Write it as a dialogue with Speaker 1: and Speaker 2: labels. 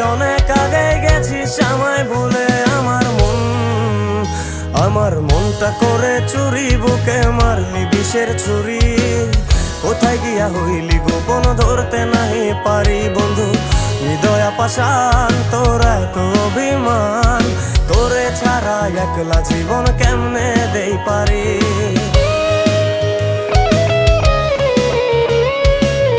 Speaker 1: অনেক আগে গেছিস আমায় ভুলে আমার মন। আমার মনটা করে চুরি, বুকে মারলি বিষের ছুরি। কোথায় গিয়া হইলি গোপন ধরতে নাহি পারি বন্ধু। হৃদয়া পাশান তোর এত অভিমান। তোরে ছাড়া একলা জীবন কেমনে দেই